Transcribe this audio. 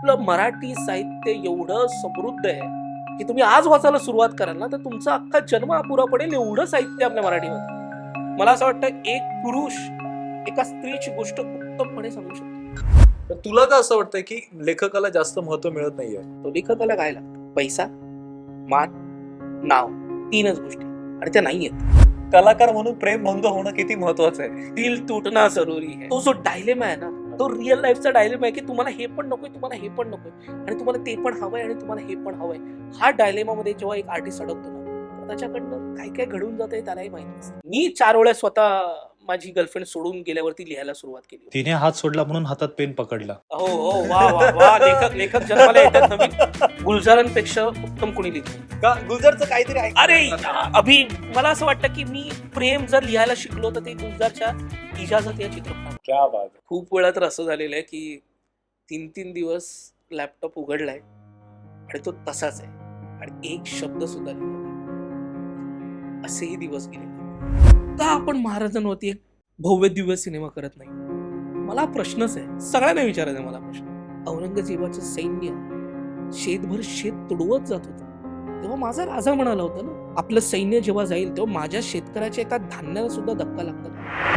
आपलं मराठी साहित्य एवढं समृद्ध आहे की तुम्ही आज वाचायला सुरुवात कराल ना तर तुमचा अख्खा जन्म अपुरा पडेल एवढं साहित्य आपल्या मराठीमध्ये. मला असं वाटतं एक पुरुष एका स्त्रीची गोष्ट उत्तमपणे सांगू शकतो. तर तुला का असं वाटतंय की लेखकाला जास्त महत्त्व मिळत नाहीये? तो लेखकाला काय लागतं? पैसा मान नाव तीनच गोष्टी. आणि त्या नाही आहेत कलाकार म्हणून प्रेम भंग होणं किती महत्वाचं आहे. दिल तुटणं जरुरी आहे. तो जो डायलेमा आहे ना तो रिअल लाईफचा डायलेमा आहे की तुम्हाला हे पण नकोय तुम्हाला हे पण नकोय. आणि तुम्हाला ते पण हवंय आणि तुम्हाला हे पण हवंय. हा डायलेमामध्ये जेव्हा एक आर्टिस्ट अडकतो ना त्याच्याकडनं काय काय घडून जात आहे त्यालाही माहिती नसतं. मी चार वेळा स्वतः माझी गर्लफ्रेंड सोडून गेल्यावरती लिहायला सुरुवात केली तिने हात सोडला म्हणून हातात पेन पकडला. हो हो वा वा वा. लेखक लेखक जन्माला येतात नवीन. गुलजारांपेक्षा उत्तम कोणी लिहित? का गुलजारचं काहीतरी आहे. अरे अभि मला असं वाटतं की मी प्रेम जर लिहायला शिकलो तर ते गुलजारच्या इजाजत या चित्रपटात. क्या बात. खूप वेळा तर असं झालेलं आहे की तीन तीन दिवस लॅपटॉप उघडलाय आणि तो तसाच आहे. आणि एक शब्द सुद्धा लिहिला नाही. असेही दिवस गेले. का आपण महाराजांवरती एक भव्य दिव्य सिनेमा करत नाही. मला प्रश्नच आहे. सगळ्यांना विचारायचा आहे मला प्रश्न. औरंगजेबाचं सैन्य शेतभर शेत तुडवत जात होतं. तेव्हा माझा राजा म्हणाला होता ना आपलं सैन्य जेव्हा जाईल तेव्हा माझ्या शेतकऱ्याच्या एका धान्याला सुद्धा धक्का लागतात